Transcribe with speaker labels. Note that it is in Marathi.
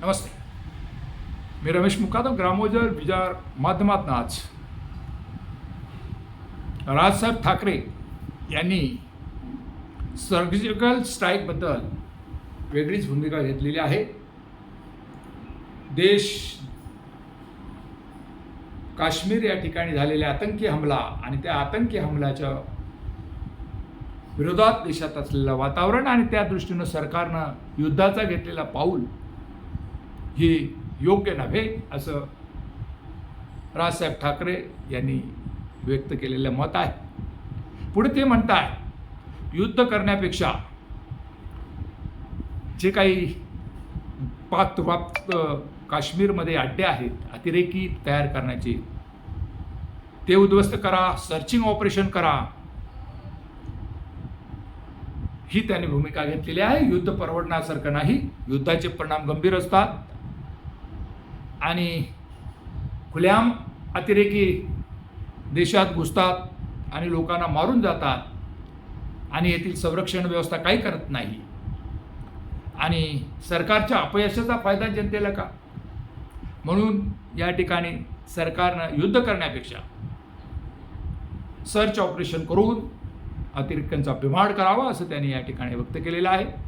Speaker 1: नमस्ते. मी रमेश मुकादम ग्रामोजर विचार माध्यमातून आज राजसाहेब ठाकरे यांनी सर्जिकल स्ट्राईकबद्दल वेगळीच भूमिका घेतलेली आहे. देश काश्मीर या ठिकाणी झालेल्या आतंकी हमला आणि त्या आतंकी हमल्याच्या विरोधात देशात असलेलं वातावरण आणि त्या दृष्टीनं सरकारनं युद्धाचा घेतलेला पाऊल ही योग्य नव्हे असं राजसाहेब ठाकरे यांनी व्यक्त केलेलं मत आहे. पुढे ते म्हणताय युद्ध करण्यापेक्षा जे काही पाक प्राप्त काश्मीरमध्ये अड्डे आहेत अतिरेकी तयार करण्याचे ते उद्ध्वस्त करा सर्चिंग ऑपरेशन करा. ही त्यांनी भूमिका घेतलेली आहे. युद्ध परवडण्यासारखं नाही. युद्धाचे परिणाम गंभीर असतात. आणि खुल्याम अतिरेकी देशात घुसतात आणि लोकांना मारून जातात आणि येथील संरक्षण व्यवस्था काही करत नाही. आणि सरकारच्या अपयशाचा फायदा जनतेला का? म्हणून या ठिकाणी सरकारनं युद्ध करण्यापेक्षा सर्च ऑपरेशन करून अतिरेक्यांचा बिमाड करावा असं त्यांनी या ठिकाणी व्यक्त केलेलं आहे.